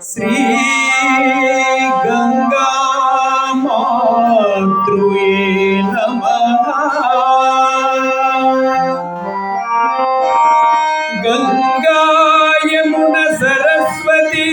శ్రీ గంగా మాతృయే నమః. గంగా యమున సరస్వతి.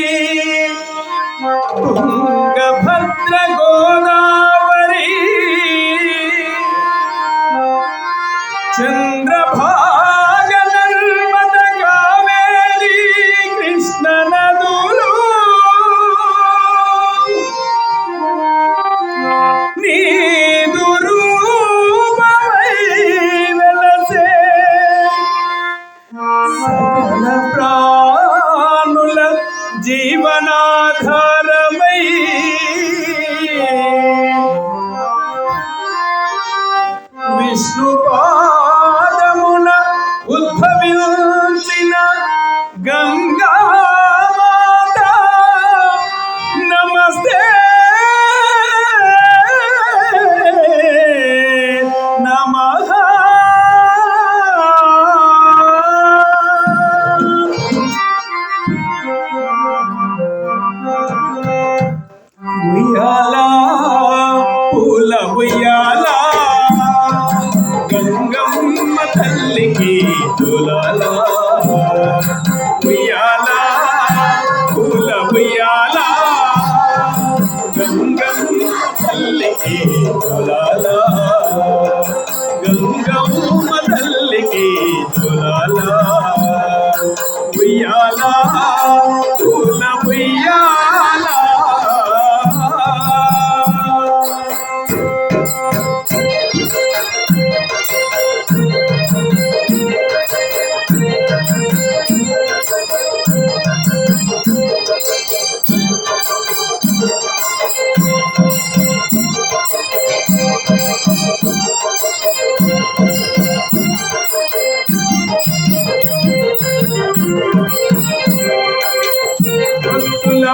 জীবন ఉయ్యాల పూల ఉయ్యాల గంగమ్మ తల్లికి తులాల ఉయ్యాల పూల ఉయ్యాల గంగమ్మ తల్లికి తులాల గంగమ్మ తల్లికి తులాల ఉయ్యాల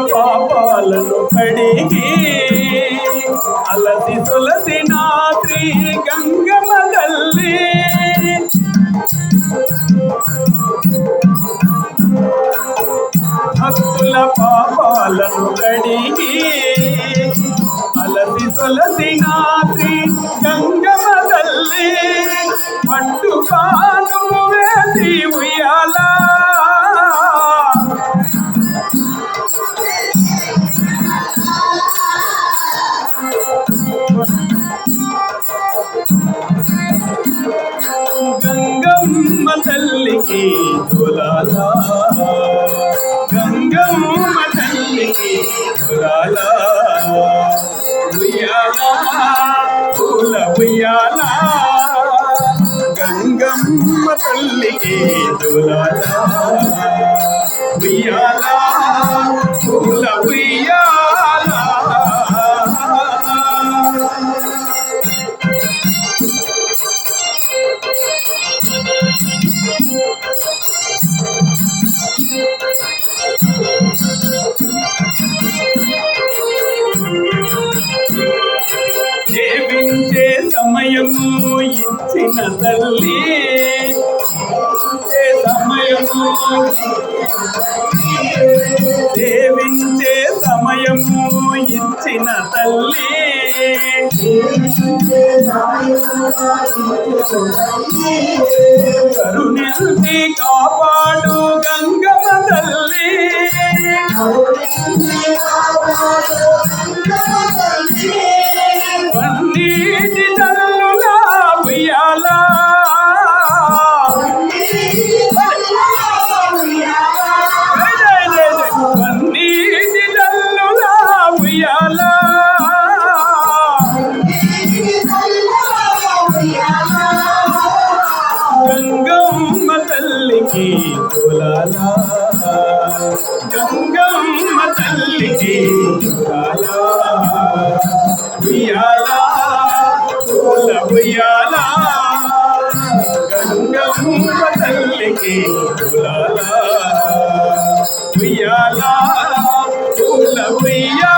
పాపాలను కడిగి అలసి తులసి నాత్రి గంగమ్మ తల్లి భక్తుల పాపాలను కడిగి అలసి తులసి నాత్రి గంగ తల్లికి తులాల గంగమ్మ తల్లికి తులాల ఉయ్యాల పూల ఉయ్యాల. గంగమ్మ తల్లికి తులాల ఉయ్యాల పూల పుట్టిన తల్లి. సమయము జీవించే సమయము ఇచ్చిన తల్లి. కరుణిల్ని కాపాడు గంగమ్మ తల్లి. తల్లికి కులాలా గంగమ్మ తల్లికి కులాలా ఉయ్యాలా పూల ఉయ్యాలా. గంగమ్మ తల్లికి కులాలా ఉయ్యాలా పూల ఉయ్యాలా.